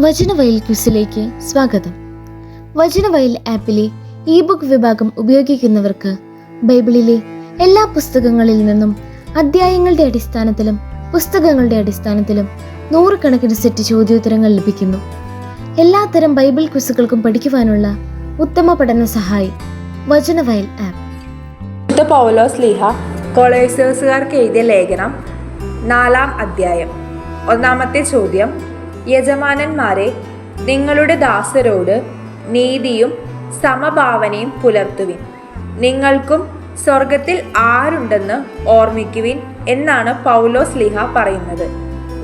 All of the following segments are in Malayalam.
വചനവയൽ ക്വിസിലേക്ക് സ്വാഗതം. വചനവയൽ ആപ്പിലെ ഇ ബുക്ക് വിഭാഗം ഉപയോഗിക്കുന്നവർക്ക് ബൈബിളിലെ എല്ലാ പുസ്തകങ്ങളിൽ നിന്നും അധ്യായങ്ങളുടെ അടിസ്ഥാനത്തിലും പുസ്തകങ്ങളുടെ അടിസ്ഥാനത്തിലും നൂറുകണക്കിന് സെറ്റ് ചോദ്യോത്തരങ്ങൾ ലഭിക്കുന്നു. എല്ലാത്തരം ബൈബിൾ ക്വിസുകൾക്കും പഠിക്കുവാനുള്ള ഉത്തമ പഠന സഹായി വചനവയൽ ആപ്പ്. പൗലോസ് ലീഹ കൊളേഴ്സേഴ്സുകാർക്ക് എഴുതിയ ലേഖനം നാലാം അധ്യായം ഒന്നാമത്തെ ചോദ്യം യജമാനന്മാരെ നിങ്ങളുടെ ദാസരോട് നീതിയും സമഭാവനയും പുലർത്തുവിൻ. നിങ്ങൾക്കും സ്വർഗത്തിൽ ആരുണ്ടെന്ന് ഓർമ്മിക്കുവിൻ എന്നാണ് പൗലോസ് ലിഹ പറയുന്നത്.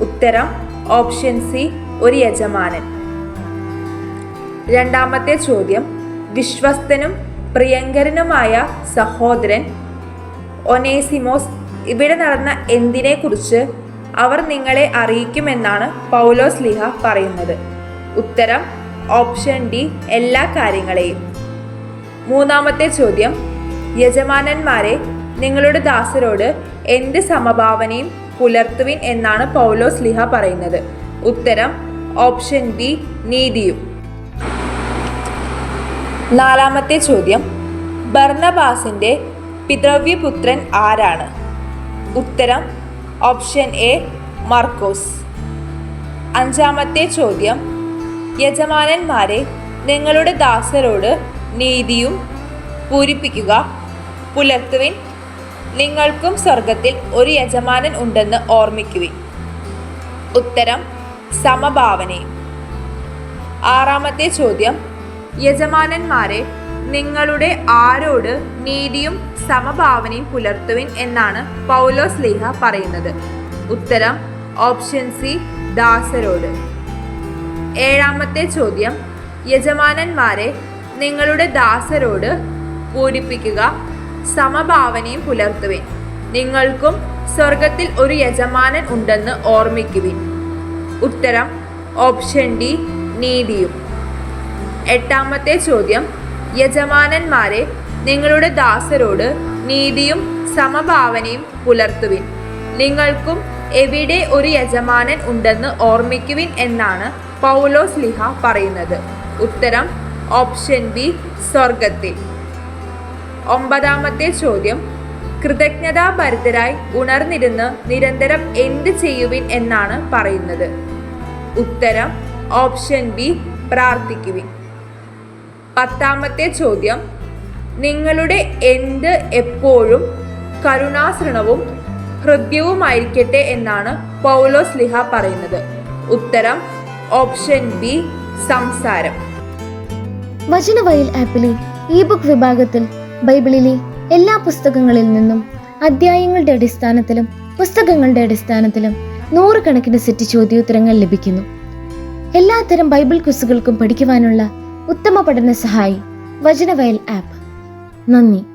ഉത്തരം ഓപ്ഷൻ സി ഒരു യജമാനൻ. രണ്ടാമത്തെ ചോദ്യം വിശ്വസ്തനും പ്രിയങ്കരനുമായ സഹോദരൻ ഒനേസിമോസ് ഇവിടെ നടന്ന എന്തിനെക്കുറിച്ച് അവർ നിങ്ങളെ അറിയിക്കുമെന്നാണ് പൗലോസ് ലിഹ പറയുന്നത്. ഉത്തരം ഓപ്ഷൻ ഡി എല്ലാ കാര്യങ്ങളെയും. മൂന്നാമത്തെ ചോദ്യം യജമാനന്മാരെ നിങ്ങളുടെ ദാസരോട് എന്ത് സമഭാവനയും പുലർത്തുവിൻ എന്നാണ് പൗലോസ് ലിഹ പറയുന്നത്. ഉത്തരം ഓപ്ഷൻ ബി നീതിയും. നാലാമത്തെ ചോദ്യം ഭർണബാസിന്റെ പിതൃവ്യപുത്രൻ ആരാണ്? ഉത്തരം ഓപ്ഷൻ എ മർക്കോസ്. അഞ്ചാമത്തെ ചോദ്യം. യജമാനന്മാരെ നിങ്ങളുടെ ദാസരോട് നീതിയും പൂരിപ്പിക്കുക. പുലർത്തുവിൻ നിങ്ങൾക്കും സ്വർഗത്തിൽ ഒരു യജമാനൻ ഉണ്ടെന്ന് ഓർമ്മിക്കുവിൻ. ഉത്തരം സമഭാവനയും. ആറാമത്തെ ചോദ്യം. യജമാനന്മാരെ നിങ്ങളുടെ ആരോട് നീതിയും സമഭാവനയും പുലർത്തുവിൻ എന്നാണ് പൗലോസ് ലീഹ പറയുന്നത്. ഉത്തരം ഓപ്ഷൻ സി ദാസരോട്. ഏഴാമത്തെ ചോദ്യം യജമാനന്മാരെ നിങ്ങളുടെ ദാസരോട് പൂരിപ്പിക്കുക സമഭാവനയും പുലർത്തുവിൻ. നിങ്ങൾക്കും സ്വർഗത്തിൽ ഒരു യജമാനൻ ഉണ്ടെന്ന് ഓർമ്മിക്കുവിൻ. ഉത്തരം ഓപ്ഷൻ ഡി നീതിയും. എട്ടാമത്തെ ചോദ്യം യജമാനന്മാരെ നിങ്ങളുടെ ദാസരോട് നീതിയും സമഭാവനയും പുലർത്തുവിൻ. നിങ്ങൾക്കും എവിടെ ഒരു യജമാനൻ ഉണ്ടെന്ന് ഓർമ്മിക്കുവിൻ എന്നാണ് പൗലോസ് ലിഹ പറയുന്നത്. ഉത്തരം ഓപ്ഷൻ ബി സ്വർഗത്തിൽ ഒമ്പതാമത്തെ ചോദ്യം കൃതജ്ഞതാഭരിതരായി ഉണർന്നിരുന്ന് നിരന്തരം എന്ത് ചെയ്യുവിൻ എന്നാണ് പറയുന്നത്. ഉത്തരം ഓപ്ഷൻ ബി പ്രാർത്ഥിക്കുവിൻ. പത്താമത്തെ ചോദ്യം. നിങ്ങളുടെ എന്ത് എപ്പോഴും കരുണാസൃണവും ഹൃദ്യവുമായിരിക്കട്ടെ എന്നാണ് പൗലോസ് ലിഹ പറയുന്നത്. ഉത്തരം ഓപ്ഷൻ ബി സംസാരം. വചനവയൽ ആപ്പിലെ ഇ ബുക്ക് വിഭാഗത്തിൽ ബൈബിളിലെ എല്ലാ പുസ്തകങ്ങളിൽ നിന്നും അധ്യായങ്ങളുടെ അടിസ്ഥാനത്തിലും പുസ്തകങ്ങളുടെ അടിസ്ഥാനത്തിലും നൂറുകണക്കിന് സെറ്റ് ചോദ്യോത്തരങ്ങൾ ലഭിക്കുന്നു. എല്ലാത്തരം ബൈബിൾ ക്വിസുകൾക്കും പഠിക്കുവാനുള്ള ഉത്തമ പഠന സഹായി. വചനവയൽ ആപ്പ്. നന്ദി.